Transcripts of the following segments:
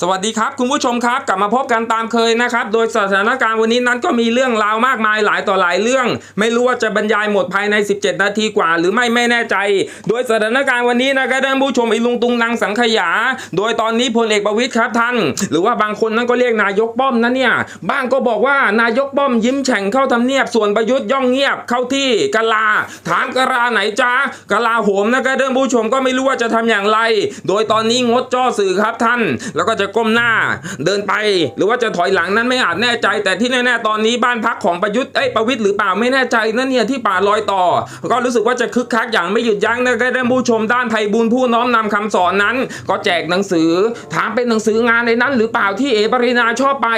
สวัสดีครับคุณผู้ชมครับกลับมาพบกันตามเคยนะครับ โดยสถานการณ์วันนี้นั้นก็มีเรื่องราวมากมายหลายต่อหลายเรื่อง ไม่รู้ว่าจะบรรยายหมดภายใน 17 นาทีกว่า หรือไม่ไม่แน่ใจ โดยสถานการณ์วันนี้นะครับท่านผู้ชมไอ้ลุงตุงนางสังขยา โดยตอนนี้พลเอกประวิตยครับท่าน หรือว่าบางคนนั้นก็เรียกนายกป้อมนะเนี่ยบ้างก็บอกว่านายกป้อมยิ้มแฉ่งเข้าทำเนียบส่วนประยุทธ์ย่องเงียบเข้าที่กะลา ถามกะลาไหนจ้ากะลาโหมนะครับท่านผู้ชมก็ไม่รู้ว่าจะทำอย่างไร โดยตอนนี้งดจ้อสื่อครับท่าน แล้วก็จะก้มหน้า เดินไปหรือว่าจะถอยหลังนั้นไม่อาจแน่ใจ แต่ที่แน่ๆตอนนี้บ้านพักของประยุทธ์เอ้ยประวิทย์หรือเปล่าไม่แน่ใจนั่นเนี่ยที่ป่าลอยต่อ ก็รู้สึกว่าจะคึกคักอย่างไม่หยุดยั้งนะครับท่านผู้ชมด้านไทยบุญผู้น้อมนำคำสอนนั้น ก็แจกหนังสือ ถามเป็นหนังสืองานในนั้น หรือเปล่าที่เอปรินาชอบไป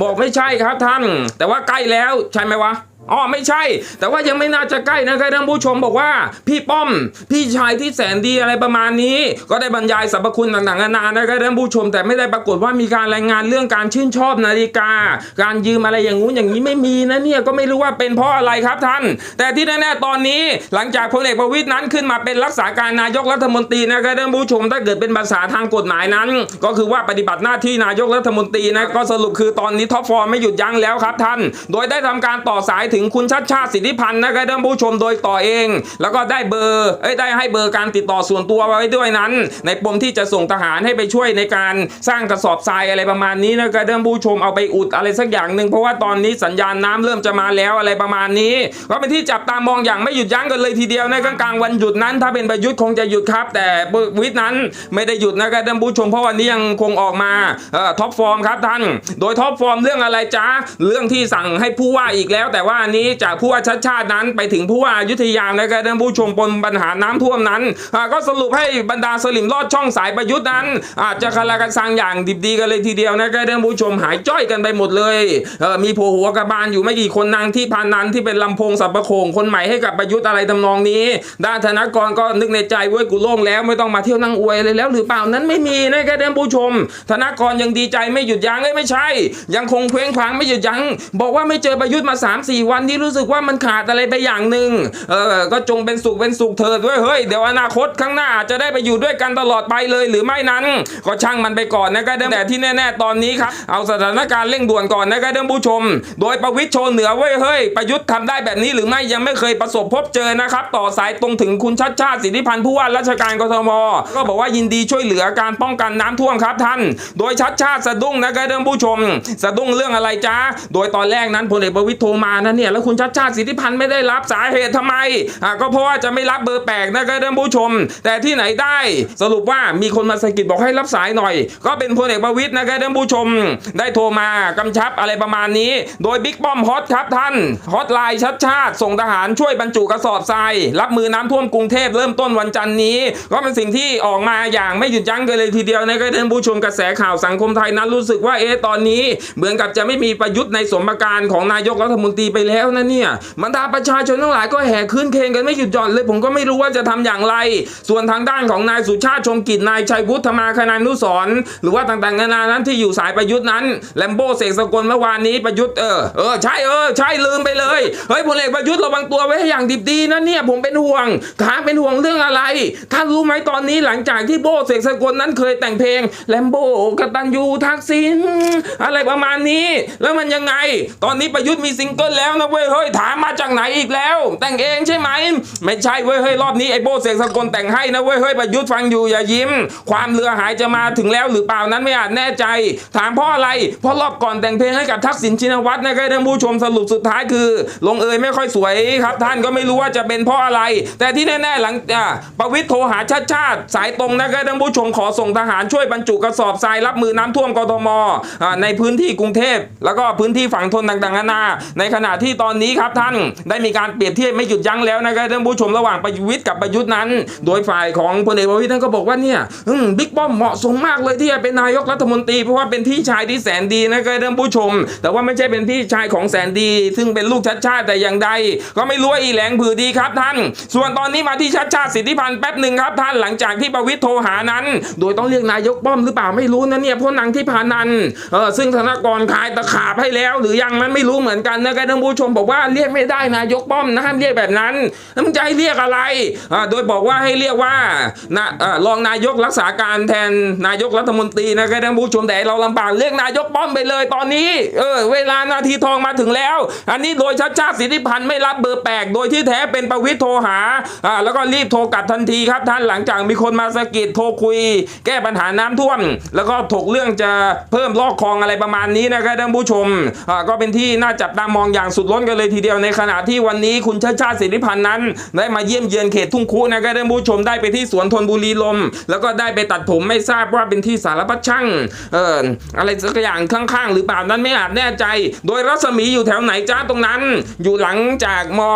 บอกไม่ใช่ครับท่าน แต่ว่าใกล้แล้วใช่ไหมวะ อ๋อไม่ใช่ แต่ว่ายังไม่น่าจะใกล้นะครับท่านผู้ชมบอกว่า พี่ป้อม พี่ชายที่แสนดีอะไรประมาณนี้ ก็ได้บรรยายสรรพคุณต่างๆนานานะครับท่านผู้ชม แต่ไม่ได้ปรากฏว่ามีการรายงานเรื่องการชื่นชอบนาฬิกา การยืมอะไรอย่างงู้นอย่างนี้ไม่มีนะเนี่ยก็ไม่รู้ว่าเป็นเพราะอะไรครับท่าน แต่ที่แน่ๆตอนนี้หลังจากพลเอกประวิตยนั้นขึ้นมาเป็นรักษาการนายกรัฐมนตรีนะครับท่านผู้ชมถ้าเกิดเป็นภาษาทางกฎหมายนั้น ก็คือว่าปฏิบัติหน้าที่นายกรัฐมนตรีนะก็สรุปคือตอนนี้ท็อปฟอร์มไม่หยุดยั้งแล้วครับท่าน โดยได้ทำการต่อสายถึงคุณชัดชาติสิทธิพันธ์นะครับท่านผู้ชมโดยต่อเอง แล้วก็ได้เบอร์เอ้ยได้ให้เบอร์การติดต่อส่วนตัวไว้ด้วยนั้น ในปมที่จะส่งทหารให้ไปช่วยในการสร้างกระสอบทรายอะไรประมาณนี้นะครับท่านผู้ชมเอาไปอุดอะไรสักอย่างหนึ่งเพราะว่าตอนนี้สัญญาณน้ำเริ่มจะมาแล้วอะไรประมาณนี้ก็เป็นที่จับตามองอย่างไม่หยุดยั้งกันเลยทีเดียวในกลางๆวันหยุดนั้น ถ้าเป็นประยุทธ์คงจะหยุดครับ แต่ประวิทย์นั้นไม่ได้หยุดนะครับท่านผู้ชมเพราะวันนี้ยังคงออกมาท็อปฟอร์มครับท่าน โดยท็อปฟอร์มเรื่องอะไรจ๊ะเรื่องที่สั่งให้ผู้ว่าอีกแล้ว แต่ว่านนี้จากผู้ว่าชัดชาตินั้น ไปถึงผู้ว่ายุธยานะครับท่านผู้ชมปนปัญหาน้ำท่วมนั้นก็สรุปให้บรรดาสลิมรอดช่องสายประยุทธ์นั้น อาจจะคารากันซังอย่างดิบดีกันเลยทีเดียวนะครับท่านผู้ชมหายจ้อยกันไปหมดเลยมีโผล่หัวกระบาลอยู่ไม่กี่คนนางที่พานนันที่เป็นลำโพงสับประโคงคนใหม่ให้กับประยุทธ์อะไรทำนองนี้ ด้านธนกรก็นึกในใจเว้ยกูโล่งแล้วไม่ต้องมาเที่ยวนั่งอวยเลยแล้ว หรือเปล่านั้นไม่มีนะครับท่านผู้ชม ธนกรยังดีใจไม่หยุดยั้งไม่ใช่ ยังคงเคว้งคว้างไม่หยุดยั้งบอกว่าไม่เจอประยุทธ์มา3 4วันที่รู้สึกว่ามันขาดอะไรไปอย่างหนึ่งเออก็จงเป็นสุขเป็นสุขเถิดด้วยเฮ้ยเดี๋ยวอนาคตข้างหน้าอาจจะได้ไปอยู่ด้วยกันตลอดไปเลยหรือไม่นั้น ก็ช่างมันไปก่อนนะครับแต่ที่แน่ ๆ ตอนนี้ครับเอาสถานการณ์เร่งด่วนก่อนนะครับท่านผู้ชม โดยประวิตรโชว์เหนือเว้ยเฮ้ยประยุทธ์ทำได้แบบนี้หรือไม่ยังไม่เคยประสบพบเจอนะครับต่อสายตรงถึงคุณชัดชาติสิทธิพันธ์ผู้ว่าราชการกทมก็บอกว่ายินดีช่วยเหลือการป้องกันน้ำท่วมครับท่าน โดยชัดชาติสะดุ้งนะครับท่านผู้ชม สะดุ้งเรื่องอะไรจ้าโดยตอนแรกนั้นพลเอกประวิตรโทรมานะเนี่ยแล้วคุณชัดชาติสิทธิพันธ์ไม่ได้รับสาเหตุทำไมอ่าก็เพราะว่าจะไม่รับเบอร์แปลกนะครับท่านผู้ชม แต่ที่ไหนได้สรุปว่ามีคนมาสกิดบอกให้รับสายหน่อย ก็เป็นพลเอกประวิตรนะครับท่านผู้ชม ได้โทรมากำชับอะไรประมาณนี้ โดยบิ๊กป้อมฮอตครับท่านฮอตไลน์ชัดชาติ ส่งทหารช่วยบรรจุกระสอบทรายรับมือน้ำท่วมกรุงเทพเริ่มต้นวันจันทร์นี้ ก็เป็นสิ่งที่ออกมาอย่างไม่หยุดยั้งกันเลยทีเดียวนะครับท่านผู้ชมกระแสข่าวสังคมไทยนั้นรู้สึกว่าเอ๊ะตอนนี้ เหมือนกับจะไม่มีประยุทธ์ในสมการของนายกรัฐมนตรีไปแล้วแล้วนะเนี่ยบรรดาประชาชนทั้งหลายก็แห่คืนเคงกันไม่หยุดหย่อนเลย ผมก็ไม่รู้ว่าจะทำอย่างไร ส่วนทางด้านของนายสุชาติชมกิจนายชัยวุฒิธมาคณานุสรหรือว่าต่างๆนานานั้นที่อยู่สายประยุทธ์นั้นแลมโบ้เสกสกลเมื่อวานนี้ประยุทธ์เออเออใช่เออใช่ลืมไปเลยเฮ้ยพลเอกประยุทธ์ระวังตัวไว้ให้อย่างดิบดีนะเนี่ยผมเป็นห่วงถามเป็นห่วงเรื่องอะไรท่านรู้ไหมตอนนี้หลังจากที่โบ้เสกสกลนั้นเคยแต่งเพลงแลมโบ้กตันยูทักษิณอะไรประมาณนี้ แล้วมันยังไง ตอนนี้ประยุทธ์มีซิงเกิลแล้วนะเว้ยเฮ้ยถามมาจากไหนอีกแล้ว แต่งเองใช่ไหม ไม่ใช่เว้ยเฮ้ยรอบนี้ไอ้โบเสกสกลแต่งให้นะเว้ยเฮ้ยประยุทธ์ฟังอยู่อย่ายิ้ม ความเรือหายจะมาถึงแล้วหรือเปล่านั้นไม่อาจแน่ใจ ถามเพราะอะไร เพราะรอบก่อนแต่งเพลงให้กับทักษิณชินวัตรนะครับท่านผู้ชมสรุปสุดท้ายคือ ลงเอยไม่ค่อยสวยครับ ท่านก็ไม่รู้ว่าจะเป็นเพราะอะไร แต่ที่แน่ๆหลังประวิทย์โทรหาชาติชาติ สายตรงนะครับท่านผู้ชมขอส่งทหารช่วยบรรจุกระสอบทรายรับมือน้ำท่วมกทมในพื้นที่กรุงเทพ แล้วก็พื้นที่ฝั่งทนต่างๆนานาในขณะที่ตอนนี้ครับท่านได้มีการเปรียบเทียบไม่หยุดยั้งแล้วนะครับท่านผู้ชมระหว่างประวิทย์กับประยุทธ์นั้น โดยฝ่ายของพลเอกประวิทย์ท่านก็บอกว่าเนี่ยบิ๊กป้อมเหมาะสมมากเลยที่จะเป็นนายกรัฐมนตรีเพราะว่าเป็นพี่ชายที่แสนดีนะครับท่านผู้ชม แต่ว่าไม่ใช่เป็นพี่ชายของแสนดี ซึ่งเป็นลูกชัดชาติแต่อย่างใด ก็ไม่รู้ว่าอีแหลงผือดีครับท่าน ส่วนตอนนี้มาที่ชัดชาติสิทธิพันธ์แป๊บหนึ่งครับท่านหลังจากที่ประวิทย์โทรหานั้น โดยต้องเรียกนายกป้อมหรือเปล่าไม่รู้นะเนี่ยเพราะนางที่พานันเออซึ่งธนกรคลายตะขาบให้แล้ว หรือยังนั้นไม่รู้เหมือนกันนะครับท่านผู้ชชมบอกว่าเรียกไม่ได้นายกป้อมนะห้ามเรียกแบบนั้นแล้วมึงจะให้เรียกอะไรโดยบอกว่าให้เรียกว่านะเอ่อรองนายกรักษาการแทนนายกรัฐมนตรีนะครับท่านผู้ชมแต่เราลำบากเรียกนายกป้อมไปเลยตอนนี้เออเวลานาทีทองมาถึงแล้ว อันนี้โดยชัดชาติสิทธิพันธ์ไม่รับเบอร์แปลกโดยที่แท้เป็นประวิตรโทรหาอ่าแล้วก็รีบโทรกลับทันทีครับท่านหลังจากมีคนมาสะกิดโทรคุย แก้ปัญหาน้ำท่วม แล้วก็ถกเรื่องจะเพิ่มลอกคลองอะไรประมาณนี้นะครับท่านผู้ชมอ่าก็เป็นที่น่าจับตามองอย่างสุดล้นกันเลยทีเดียวในขณะที่วันนี้คุณชาชาติสิริพันธ์นั้น ได้มาเยี่ยมเยือนเขตทุ่งคุนะครับท่านผู้ชมได้ไปที่สวนทนบุรีลม แล้วก็ได้ไปตัดผมไม่ทราบว่าเป็นที่สารพัดช่างเอ่ออะไรสักอย่างข้างๆ หรือเปล่านั้นไม่อาจแน่ใจ โดยรัศมีอยู่แถวไหนจ้าตรงนั้น อยู่หลังจากมอ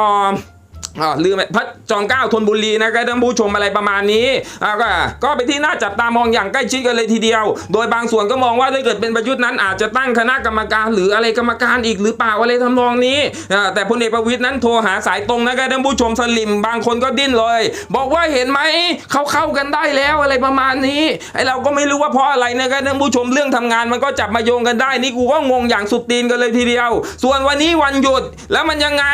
าลืมพระจอมเก้าธนบุรีนะครับท่านผู้ชมอะไรประมาณนี้อ่าก็ก็เป็นที่น่าจับตามองอย่างใกล้ชิดกันเลยทีเดียว โดยบางส่วนก็มองว่าถ้าเกิดเป็นประยุทธ์นั้นอาจจะตั้งคณะกรรมการหรืออะไรกรรมการอีกหรือเปล่าอะไรทำนองนี้อ่าแต่พลเอกประวิตยนั้นโทรหาสายตรงนะครับท่านผู้ชมสลิมบางคนก็ดิ้นเลย บอกว่าเห็นไหมเขาเข้ากันได้แล้วอะไรประมาณนี้ไอเราก็ไม่รู้ว่าเพราะอะไรนะครับท่านผู้ชมเรื่องทำงานมันก็จับมาโยงกันได้นี่กูก็งงอย่างสุดตีนกันเลยทีเดียว ส่วนวันนี้วันหยุดแล้วมันยังไง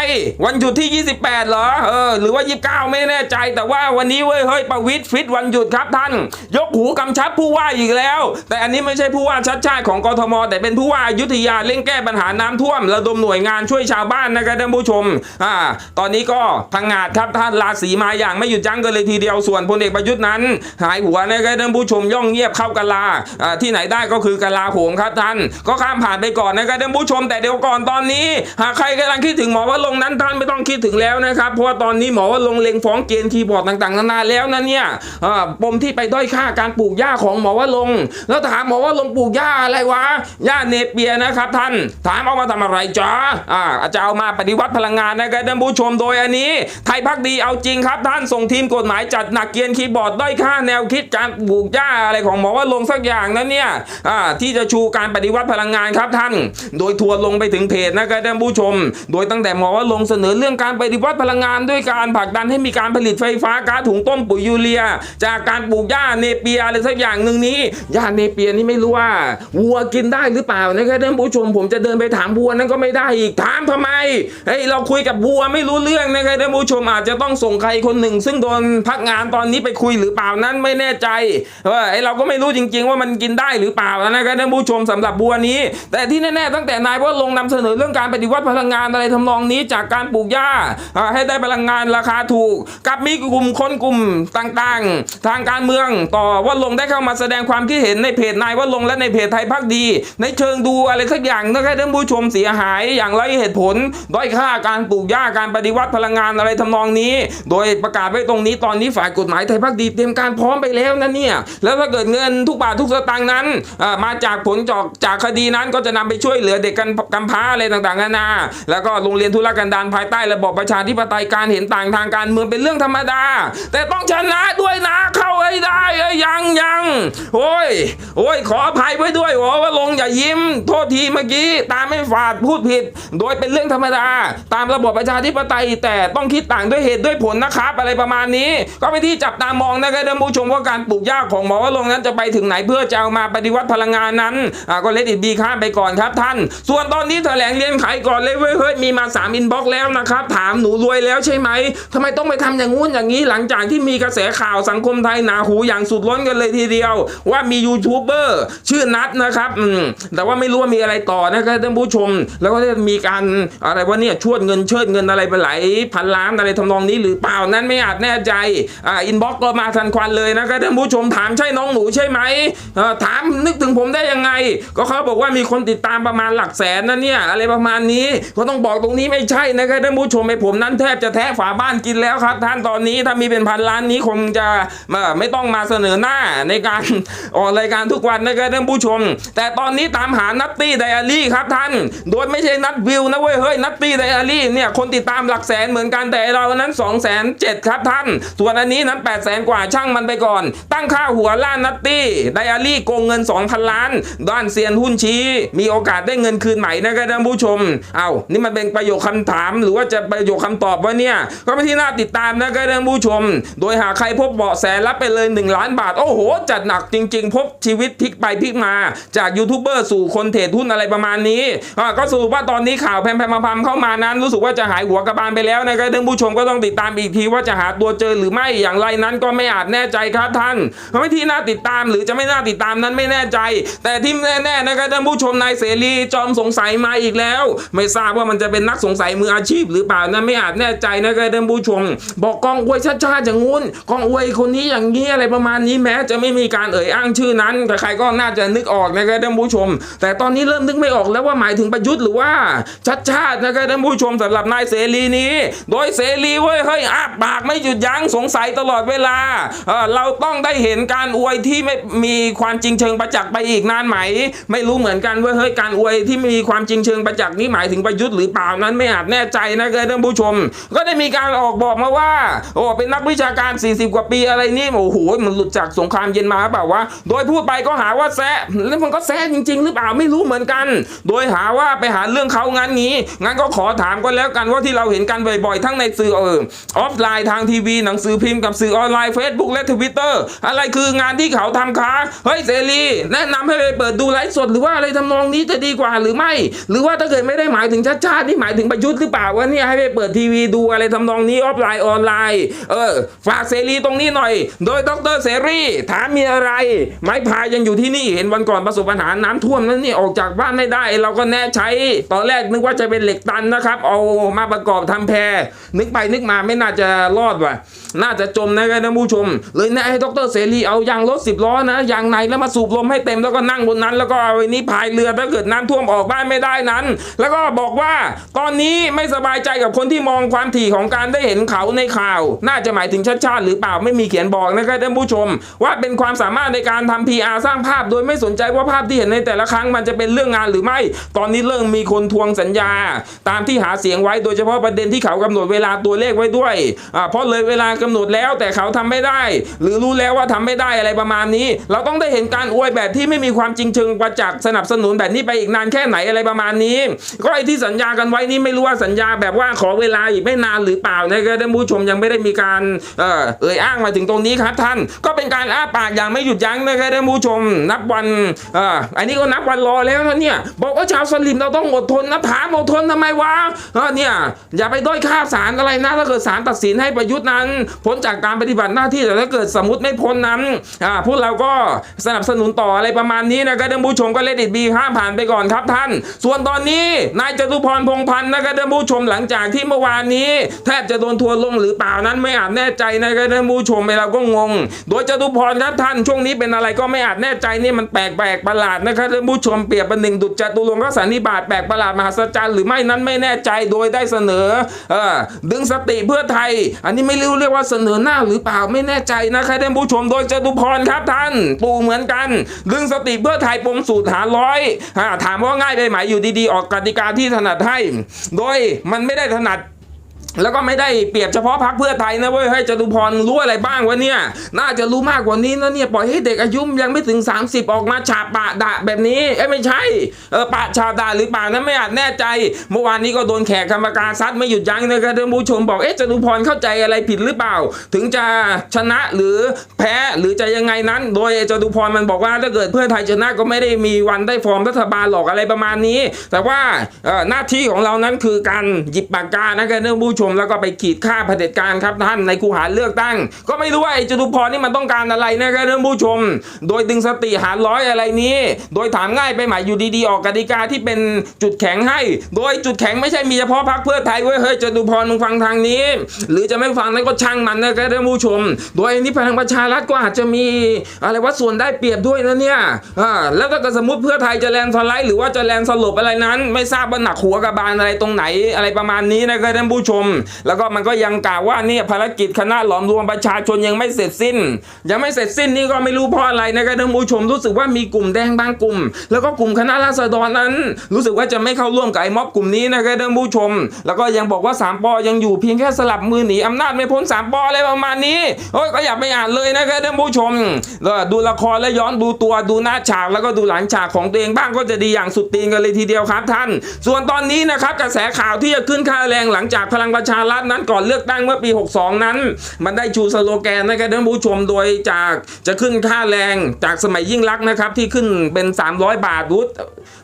วันหยุดที่ 28เหรอเออหรือว่า 29 ไม่แน่ใจ แต่ว่าวันนี้เว้ยเฮ้ยประวิตรฟิตวันหยุดครับท่าน ยกหูกำชับผู้ว่าอีกแล้ว แต่อันนี้ไม่ใช่ผู้ว่าชัดชาติของกทม แต่เป็นผู้ว่าอยุธยาเร่งแก้ปัญหาน้ำท่วม ระดมหน่วยงานช่วยชาวบ้านนะครับท่านผู้ชมอ่าตอนนี้ก็พังงาดครับท่านราศีมาอย่างไม่หยุดยั้งกันเลยทีเดียวส่วนพลเอกประยุทธ์นั้น หายหัวนะครับท่านผู้ชมย่องเงียบเข้ากะลาอ่าที่ไหนได้ก็คือกะลาโหมครับท่าน ก็ข้ามผ่านไปก่อนนะครับท่านผู้ชม แต่เดี๋ยวก่อนตอนนี้ หากใครกำลังคิดถึงหมอว่าลงนั้นท่านไม่ต้องคิดถึงแล้วนะครับเพราะว่าตอนนี้หมอว่าลงเลงฟ้องเกณฑ์คีย์บอร์ดต่างๆนานาแล้วนะเนี่ยปมที่ไปด้อยค่าการปลูกหญ้าของหมอว่าลง แล้วถามหมอว่าลงปลูกหญ้าอะไรวะหญ้าเนเปียนะครับท่าน ถามเอามาทำอะไรจ๊ะอ่าจะเอามาปฏิวัติพลังงานนะครับท่านผู้ชมโดยอันนี้ ไทยพักดีเอาจริงครับท่านส่งทีมกฎหมายจัดหนักเกียนคีย์บอร์ดด้อยค่าแนวคิดการปลูกหญ้าอะไรของหมอว่าลงสักอย่างนั้นเนี่ยอ่าที่จะชูการปฏิวัติพลังงานครับท่าน โดยทัวร์ลงไปถึงเพจนะครับท่านผู้ชม โดยตั้งแต่หมอว่าลงเสนอเรื่องการปฏิวัติพลังงานด้วยการผลักดันให้มีการผลิตไฟฟ้าก๊าซถุงต้มปุ๋ยยูเรีย จากการปลูกหญ้าเนเปียอะไรสักอย่างหนึ่งนี้หญ้าเนเปียนี่ไม่รู้ว่าวัวกินได้หรือเปล่านะครับท่านผู้ชมผมจะเดินไปถามวัวนั้นก็ไม่ได้อีกถามทำไมเฮ้ยเราคุยกับวัวไม่รู้เรื่องนะครับท่านผู้ชมอาจจะต้องส่งใครคนหนึ่ง ซึ่งโดนพักงานตอนนี้ไปคุยหรือเปล่านั้นไม่แน่ใจว่าไอเราก็ไม่รู้จริง ๆ ว่ามันกินได้หรือเปล่านะครับท่านผู้ชมสำหรับบัวนี้ แต่ที่แน่ๆตั้งแต่นายว่าลงค์นำเสนอเรื่องการปฏิวัติพลังงานอะไรทำนองนี้จากการปลูกหญ้าอ่าให้ได้พลังงานราคาถูก กับมีกลุ่มคนกลุ่มต่างๆ ทางการเมืองต่อว่าลงได้เข้ามาแสดงความคิดเห็นในเพจนายว่าลงและในเพจไทยพักดี ในเชิงดูอะไรสักอย่างนะครับท่านผู้ชมเสียหายอย่างไรเหตุผล ด้อยค่าการปลูกหญ้าการปฏิวัติพลังงานอะไรทำนองนี้ โดยประกาศไว้ตรงนี้ตอนนี้ฝ่ายกฎหมายไทยพักดีเตรียมการพร้อมไปแล้วนะเนี่ยแล้วถ้าเกิดเงินทุกบาททุกสตางค์นั้นมาจากผลจากจากคดีนั้นก็จะนำไปช่วยเหลือเด็กกันกำพร้าอะไรต่างๆนานาแล้วก็โรงเรียนธุรกันดารภายใต้ระบอบประชาธิปไตยการเห็นต่างทางการเมืองเป็นเรื่องธรรมดา แต่ต้องชนะด้วยนะเข้าให้ได้เอ้ยยังยังโอ้ยโอ้ยขออภัยไว้ด้วยโอ้ว่าลงอย่ายิ้ม โทษทีเมื่อกี้ ตามไม่ฝาดพูดผิด โดยเป็นเรื่องธรรมดา ตามระบบประชาธิปไตย แต่ต้องคิดต่างด้วยเหตุด้วยผลนะครับอะไรประมาณนี้ ก็ไปนที่จับตามองนะครับท่านผู้ชมว่าการปลูกหญ้าของหมอว่าลงนั้นจะไปถึงไหนเพื่อจะเอามาปฏิวัติพลังงานนั้นอ่าก็เลดอิดบีข้ามไปก่อนครับท่าน ส่วนตอนนี้แถลงเรียนไขก่อนเลยเว้ยเฮ้ยมีมา3อินบ็อกซ์แล้วนะครับถามหนูรวยแล้วแล้วใช่ไหมทำไมต้องไปทำอย่างงู้นอย่างนี้ หลังจากที่มีกระแสข่าวสังคมไทยหนาหูอย่างสุดล้นกันเลยทีเดียว ว่ามียูทูบเบอร์ชื่อนัทนะครับอืมแต่ว่าไม่รู้ว่ามีอะไรต่อนะครับท่านผู้ชม แล้วก็ได้มีการอะไรว่าเนี่ยชวดเงินเชิดเงินอะไรไปหลายพันล้านอะไรทำนองนี้หรือเปล่านั้นไม่อาจแน่ใจอ่าอินบ็อกก็มาทันควันเลยนะครับท่านผู้ชมถามใช่น้องหนูใช่ไหมถามนึกถึงผมได้ยังไง ก็เขาบอกว่ามีคนติดตามประมาณหลักแสนนะเนี่ยอะไรประมาณนี้ก็ต้องบอกตรงนี้ไม่ใช่นะครับท่านผู้ชมไอ้ผมนั้นแทบจะแทะฝาบ้านกินแล้วครับ ท่านตอนนี้ถ้ามีเป็นพันล้านนี้คงจะไม่ต้องมาเสนอหน้าในการออกรายการทุกวันนะครับท่านผู้ชม แต่ตอนนี้ตามหานัตตี้ไดอารี่ครับท่าน โดยไม่ใช่นัดวิวนะเว้ยเฮ้ยนัตตี้ไดอารี่เนี่ยคนติดตามหลักแสนเหมือนกันแต่เรานั้น2องแสนเจ็ดครับท่าน ส่วนอันนี้นั้น8ปดแสนกว่าช่างมันไปก่อน ตั้งค่าหัวล้านนัตตี้ไดอารี่โกงเงิน 2,000 ล้าน ด้านเซียนหุ้นชี้ มีโอกาสได้เงินคืนใหม่นะครับท่านผู้ชม เอานี่มันเป็นประโยคคำถามหรือว่าจะประโยคคำตอบว่เนี่ยก็เป็นที่น่าติดตามนะครับท่านผู้ชม โดยหากใครพบเบาะแสรับไปเลย 1 ล้านบาท โอ้โห จัดหนักจริง ๆ พบชีวิตพลิกไปพลิกมา จากยูทูบเบอร์สู่คนเทรดหุ้นอะไรประมาณนี้ ก็สรุปว่าตอนนี้ข่าวแพมแพมพมเข้ามานั้น รู้สึกว่าจะหายหัวกระบาลไปแล้วนะครับท่านผู้ชมก็ต้องติดตามอีกทีว่าจะหาตัวเจอหรือไม่อย่างไรนั้นก็ไม่อาจแน่ใจครับท่านไม่ที่น่าติดตามหรือจะไม่น่าติดตามนั้นไม่แน่ใจ แต่ที่แน่ๆนะครับท่านผู้ชมนายเสรีจอมสงสัยมาอีกแล้ว ไม่ทราบว่ามันจะเป็นนักสงสัยมืออาชีพหรือเปล่านั้นไม่อาจแน่ใจนะครับท่านผู้ชม บอกกองอวยชาติชาติอย่างงู้นกองอวยคนนี้อย่างนี้อะไรประมาณนี้แม้จะไม่มีการเอ่ยอ้างชื่อนั้นแต่ใครก็น่าจะนึกออกนะครับท่านผู้ชม แต่ตอนนี้เริ่มนึกไม่ออกแล้วว่าหมายถึงประยุทธ์หรือว่าชัดชาตินะครับท่านผู้ชมสำหรับนายเสรีนี้ โดยเสรีเว้ยเฮ้ยอ้าปากไม่หยุดยั้งสงสัยตลอดเวลาเออเราต้องได้เห็นการอวยที่ไม่มีความจริงเชิงประจักษ์ไปอีกนานไหม ไม่รู้เหมือนกันเว้ยเฮ้ยการอวยที่มีความจริงเชิงประจักษ์นี้หมายถึงประยุทธ์หรือเปล่านั้นไม่อาจแน่ใจนะครับท่านผู้ชมก็ได้มีการออกบอกมาว่า โอ้เป็นนักวิชาการ 40 กว่าปีอะไรนี่โอ้โหมันหลุดจากสงครามเย็นมาหรือเปล่าวะโดยพูดไปก็หาว่าแซะแล้วมันก็แซะจริง ๆ หรือเปล่าไม่รู้เหมือนกัน โดยหาว่าไปหาเรื่องเขางั้นงี้งั้นก็ขอถามก็แล้วกันว่าที่เราเห็นกันบ่อยๆทั้งในสื่อเออออฟไลน์ทางทีวี หนังสือพิมพ์กับสื่อออนไลน์ Facebook และทวิตเตอร์อะไรคืองานที่เขาทำค้าเฮ้ยเสรีแนะนำให้ไปเปิดดูไลฟ์สดหรือว่าอะไรทำนองนี้จะดีกว่าหรือไม่ หรือว่าถ้าเกิดไม่ได้หมายถึงชาติชาตินี่หมายถึงประยุทธ์หรือเปล่าวะเนี่ยให้ไปเปิดทีวีดูอะไรทำนองนี้ออฟไลน์ออนไลน์ เออ ฝากเสรีตรงนี้หน่อย โดยดรเสรีถามมีอะไร ไม้พายยังอยู่ที่นี่เห็นวันก่อนประสบปัญหาน้ำท่วมนั้นนี่ออกจากบ้านไม่ได้ เราก็แน่ใช้ ตอนแรกนึกว่าจะเป็นเหล็กตันนะครับ เอามาประกอบทำแพนึกไปนึกมาไม่น่าจะรอดว่ะ น่าจะจมนะครับท่านผู้ชม เลยแนะให้ดรเสรีเอายางรถสิบล้อนะยางในแล้วมาสูบลมให้เต็มแล้วก็นั่งบนนั้น แล้วก็เอาไอ้นี้พายเรือถ้าเกิดน้ำท่วมออกบ้านไม่ได้นั้น แล้วก็บอกว่าตอนนี้ไม่สบายใจกับคนที่มองความถี่ของการได้เห็นเขาในข่าว น่าจะหมายถึงชาติชาติหรือเปล่าไม่มีเขียนบอกนะครับท่านผู้ชม ว่าเป็นความสามารถในการทำ PR สร้างภาพ โดยไม่สนใจว่าภาพที่เห็นในแต่ละครั้งมันจะเป็นเรื่องงานหรือไม่ ตอนนี้เริ่มมีคนทวงสัญญา ตามที่หาเสียงไว้โดยเฉพาะประเด็นที่เขากำหนดเวลาตัวเลขไว้ด้วยเพราะเลยเวลากำหนดแล้วแต่เขาทำไม่ได้ หรือรู้แล้วว่าทำไม่ได้อะไรประมาณนี้ เราต้องได้เห็นการอวยแบบที่ไม่มีความจริงเชิงประจักษ์สนับสนุนแบบนี้ไปอีกนานแค่ไหนอะไรประมาณนี้ ก็ไอ้ที่สัญญากันไว้นี่ไม่รู้ว่าสัญญาแบบว่าขอเวลาอีกไม่นานหรือเปล่านะครับท่านผู้ชมยังไม่ได้มีการเอ่อเอ่ยอ้างมาถึงตรงนี้ครับท่าน ก็เป็นการอ้าปากอย่างไม่หยุดยั้งนะครับท่านผู้ชม นับวันเอ่ออันนี้ก็นับวันรอแล้วนะเนี่ยบอกว่าชาวสลิมเราต้องอดทนนะถามอดทนทำไมวะเออเนี่ยอย่าไปด้อยค่าศาลอะไรนะถ้าเกิดศาลตัดสินให้ประยุทธ์นั้นพ้นจากการปฏิบัติหน้าที่แต่ถ้าเกิดสมมติไม่พ้นนั้นอ่าพวกเราก็สนับสนุนต่ออะไรประมาณนี้นะครับท่านผู้ชมก็เลดิตบีข้ามผ่านไปก่อนครับท่าน ส่วนตอนนี้นายจตุพรพงพันธ์นะครับท่านผู้ชมหลังจากที่เมื่อวานนี้ แทบจะโดนทัวร์ลงหรือเปล่านั้นไม่อาจแน่ใจนะครับท่านผู้ชมเราก็งง โดยจตุพรครับท่านช่วงนี้เป็นอะไรก็ไม่อาจแน่ใจนี่มันแปลกแปลกประหลาดนะครับท่านผู้ชมเปรียบประหนึ่งดุจจตุรงคสันนิบาตแปลกประหลาดมหัศจรรย์หรือไม่นั้นไม่แน่ใจโดยได้เสนอเออดึงสติเพื่อไทย อันนี้ไม่รู้เรียกว่าเสนอหน้าหรือเปล่าไม่แน่ใจนะครับท่านผู้ชมโดยจตุพรครับท่านปูเหมือนกัน ดึงสติเพื่อไทยปมสูตรหาร้อยถามว่าง่ายไปไหมอยู่ดีๆ ออกกติกาที่ถนัดให้ โดยมันไม่ได้ถนัด แล้วก็ไม่ได้เปรียบเฉพาะพักเพื่อไทยนะเว้ยให้จตุพรรู้อะไรบ้างวะเนี่ย น่าจะรู้มากกว่านี้นะเนี่ยปล่อยให้เด็กอายุยังไม่ถึง 30 ออกมาฉาบปะดะแบบนี้เอ้ไม่ใช่เออปะฉาบด่าหรือปล่านั้นไม่อาจแน่ใจ เมื่อวานนี้ก็โดนแขกกรรมการซัดไม่หยุดยั้งนะครับท่านผู้ชมบอกเอ๊ะจตุพรเข้าใจอะไรผิดหรือเปล่า ถึงจะชนะหรือแพ้หรือจะยังไงนั้น โดยจตุพรมันบอกว่าถ้าเกิดเพื่อไทยชนะก็ไม่ได้มีวันได้ฟอร์มรัฐบาลหรอกอะไรประมาณนี้ แต่ว่าเออหน้าที่ของเรานั้นคือการหยิบปากกานะครับท่านผู้ชมชมแล้วก็ไปขีดค่าเผด็จการครับท่านในคูหาเลือกตั้ง ก็ไม่รู้ว่าไอ้จตุพรนี่มันต้องการอะไรนะครับท่านผู้ชม โดยดึงสติหาร้อยอะไรนี้ โดยถามง่ายไปหมายอยู่ดีๆ ออกกติกาที่เป็นจุดแข็งให้ โดยจุดแข็งไม่ใช่มีเฉพาะพรรคเพื่อไทยเว้ยเฮ้ยจตุพรมึงฟังทางนี้ หรือจะไม่ฟังนั้นก็ช่างมันนะครับท่านผู้ชม โดยอันนี้พลังประชารัฐก็อาจจะมีอะไรว่าส่วนได้เปรียบด้วยนะเนี่ยอ่าแล้วถ้าเกิดสมมติเพื่อไทยจะแลนสไลด์หรือว่าจะแลนสลบอะไรนั้น ไม่ทราบว่าหนักหัวกับบานอะไรตรงไหนอะไรประมาณนี้นะครับท่านผู้ชมแล้วก็มันก็ยังกล่าวว่านี่ภารกิจคณะหลอมรวมประชาชนยังไม่เสร็จสิ้น ยังไม่เสร็จสิ้นนี่ก็ไม่รู้เพราะอะไรนะครับท่านผู้ชมรู้สึกว่ามีกลุ่มแดงบางกลุ่ม แล้วก็กลุ่มคณะราษฎรนั้น รู้สึกว่าจะไม่เข้าร่วมกับไอ้ม็อบกลุ่มนี้นะครับท่านผู้ชม แล้วก็ยังบอกว่าสามปอยังอยู่เพียงแค่สลับมือหนีอำนาจไม่พ้นสามปออะไรประมาณนี้โอ้ยก็อย่าไปอ่านเลยนะครับท่านผู้ชมดูละครแล้วย้อนดูตัวดูหน้าฉากแล้วก็ดูหลังฉากของตัวเองบ้างก็จะดีอย่างสุดตีนกันเลยทีเดียวครับท่าน ส่วนตอนนี้นะครับกระแสข่าวที่จะขึ้นค่าแรงหลังจากพลังประประชารัฐนั้นก่อนเลือกตั้งเมื่อปี 62 นั้น มันได้ชูสโลแกนนะครับท่านผู้ชมโดยจากจะขึ้นค่าแรงจากสมัยยิ่งรักษณ์นะครับที่ขึ้นเป็น 300 บาทวุฒิ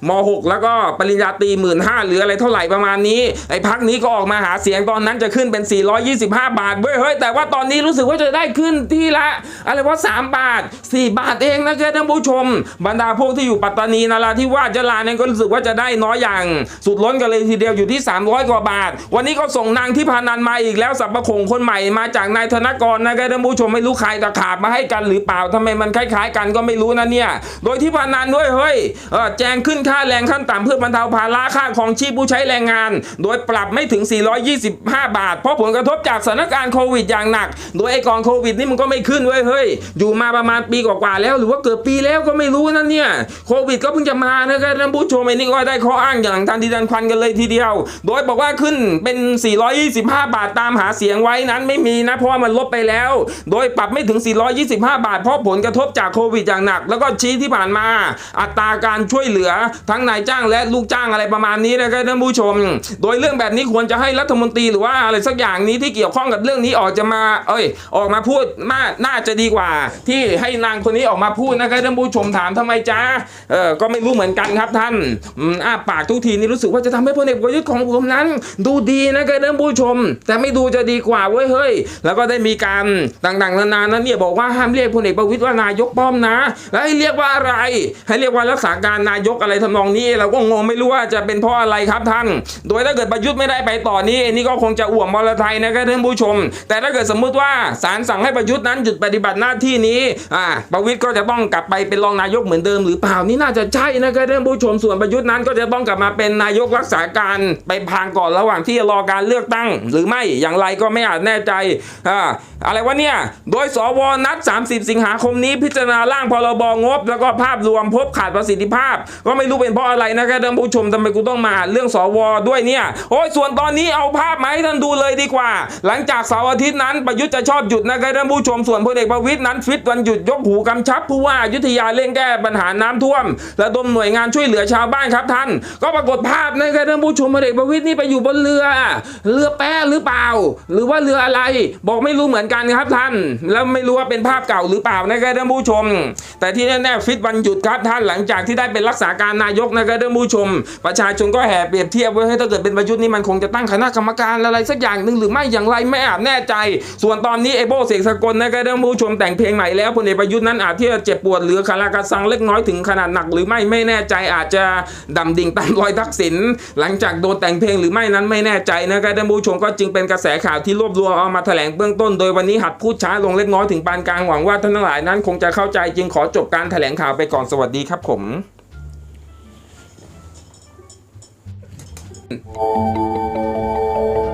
ม .6 แล้วก็ปริญญาตรีหมื่นห้าหรืออะไรเท่าไหร่ประมาณนี้ ไอ้พักนี้ก็ออกมาหาเสียงตอนนั้นจะขึ้นเป็น 425 บาทเว้ยเฮ้ยแต่ว่าตอนนี้รู้สึกว่าจะได้ขึ้นที่ละ อะไรว่า 3 บาท 4 บาทเองนะครับท่านผู้ชม บรรดาพวกที่อยู่ปัตตานีนาราธิวาสยะลาเนี่ยก็รู้สึกว่าจะได้น้อยอย่าง สุดล้นกันเลยทีเดียวอยู่ที่ 300 กว่าบาท วันนี้ก็ส่งนางที่พานันมาอีกแล้วสับประคงคนใหม่มาจากนายธนกรนะครับท่านผู้ชมไม่รู้ใครตะขาบมาให้กันหรือเปล่าทำไมมันคล้าย ๆ กันก็ไม่รู้นะเนี่ย โดยที่พานันด้วยเฮ้ยแจงขึ้นค่าแรงขั้นต่ำเพื่อบรรเทาภาระค่าของชีพผู้ใช้แรงงาน โดยปรับไม่ถึง 425 บาท เพราะผลกระทบจากสถานการณ์โควิดอย่างหนัก โดยไอ้กอนโควิดนี่มันก็ไม่ขึ้นเว้ยเฮ้ยอยู่มาประมาณปีกว่าๆแล้ว หรือว่าเกือบปีแล้วก็ไม่รู้นะเนี่ยโควิดก็เพิ่งจะมานะครับท่านผู้ชมไอ้นี่ก็ได้ข้ออ้างอย่างทันทีทันควันกันเลยทีเดียว โดยบอกว่าขึ้นเป็น425 บาทตามหาเสียงไว้นั้นไม่มีนะ เพราะว่ามันลดไปแล้ว โดยปรับไม่ถึง 425 บาท เพราะผลกระทบจากโควิดอย่างหนัก แล้วก็ชี้ที่ผ่านมา อัตราการช่วยเหลือทั้งนายจ้างและลูกจ้างอะไรประมาณนี้นะครับท่านผู้ชม โดยเรื่องแบบนี้ควรจะให้รัฐมนตรีหรือว่าอะไรสักอย่างนี้ที่เกี่ยวข้องกับเรื่องนี้ออกจะมา เอ้ย ออกมาพูดน่าน่าจะดีกว่า ที่ให้นางคนนี้ออกมาพูดนะครับท่านผู้ชมถามทำไมจ้าเออก็ไม่รู้เหมือนกันครับท่านอ้าปากทุกทีนี่รู้สึกว่าจะทำให้พลเอกประยุทธ์ของผมนั้น ดูดีนะครับท่านผู้ชม แต่ไม่ดูจะดีกว่าเว้ยเฮ้ย แล้วก็ได้มีการต่างๆ นานานั้นเนี่ยบอกว่าห้ามเรียกพลเอกประวิตยว่านายกป้อมนะ แล้วให้เรียกว่าอะไร ให้เรียกว่ารักษาการนายกอะไรทำนองนี้ เราก็งงไม่รู้ว่าจะเป็นเพราะอะไรครับท่าน โดยถ้าเกิดประยุทธ์ไม่ได้ไปต่อนี้นี่ก็คงจะอ่วมมรไทยนะครับท่านผู้ชม แต่ถ้าเกิดสมมุติว่าศาลสั่งให้ประยุทธ์นั้นหยุดปฏิบัติหน้าที่นี้อ่าประวิตยก็จะต้องกลับไปเป็นรองนายกเหมือนเดิมหรือเปล่านี่น่าจะใช่นะครับท่านผู้ชมส่วนประยุทธ์นั้นก็จะต้องกลับมาเป็นนายกรักษาการไปพางก่อนระหว่างที่รอการเลือกตั้ง หรือไม่อย่างไรก็ไม่อาจแน่ใจอ่าอะไรวะเนี่ย โดยสวนัด 30 สิงหาคมนี้พิจารณาร่างพรบงบ แล้วก็ภาพรวมพบขาดประสิทธิภาพ ก็ไม่รู้เป็นเพราะอะไรนะครับท่านผู้ชมทำไมกูต้องมาอ่านเรื่องสวด้วยเนี่ยโอ้ยส่วนตอนนี้เอาภาพมาให้ท่านดูเลยดีกว่า หลังจากเสาร์อาทิตย์นั้นประยุทธ์จะชอบหยุดนะครับท่านผู้ชมส่วนพลเอกประวิตยนั้นฟิตวันหยุดยกหูกำชับผู้ว่ายุทธยาเร่งแก้ปัญหาน้ำท่วมระดมหน่วยงานช่วยเหลือชาวบ้านครับท่าน ก็ปรากฏภาพนะครับท่านผู้ชมพลเอกประวิตยนี่ไปอยู่บนเรือเรือแป้หรือเปล่า หรือว่าเรืออะไร บอกไม่รู้เหมือนกันครับท่าน แล้วไม่รู้ว่าเป็นภาพเก่าหรือเปล่านะครับท่านผู้ชม แต่ที่แน่ๆฟิตวันหยุดครับท่านหลังจากที่ได้เป็นรักษาการนายกนะครับท่านผู้ชม ประชาชนก็แห่เปรียบเทียบว่าถ้าเกิดเป็นประยุทธ์นี่มันคงจะตั้งคณะกรรมการอะไรสักอย่างหนึ่งหรือไม่อย่างไรไม่อาจแน่ใจ ส่วนตอนนี้ไอโบเสกสกลนะครับท่านผู้ชมแต่งเพลงใหม่แล้วพลเอกประยุทธ์นั้นอาจที่จะเจ็บปวดหรือคาราคาซังเล็กน้อยถึงขนาดหนักหรือไม่ไม่แน่ใจอาจจะดำดิ่งตามรอยทักษิณหลังจากโดนแต่งเพลงหรือไม่นั้นไม่แน่ใจนะครับท่านผู้ชมก็จึงเป็นกระแสข่าวที่รวบรวมเอามาแถลงเบื้องต้น โดยวันนี้หัดพูดช้าลงเล็กน้อยถึงปานกลางหวังว่าท่านทั้งหลายนั้นคงจะเข้าใจจึงขอจบการแถลงข่าวไปก่อนสวัสดีครับผมเ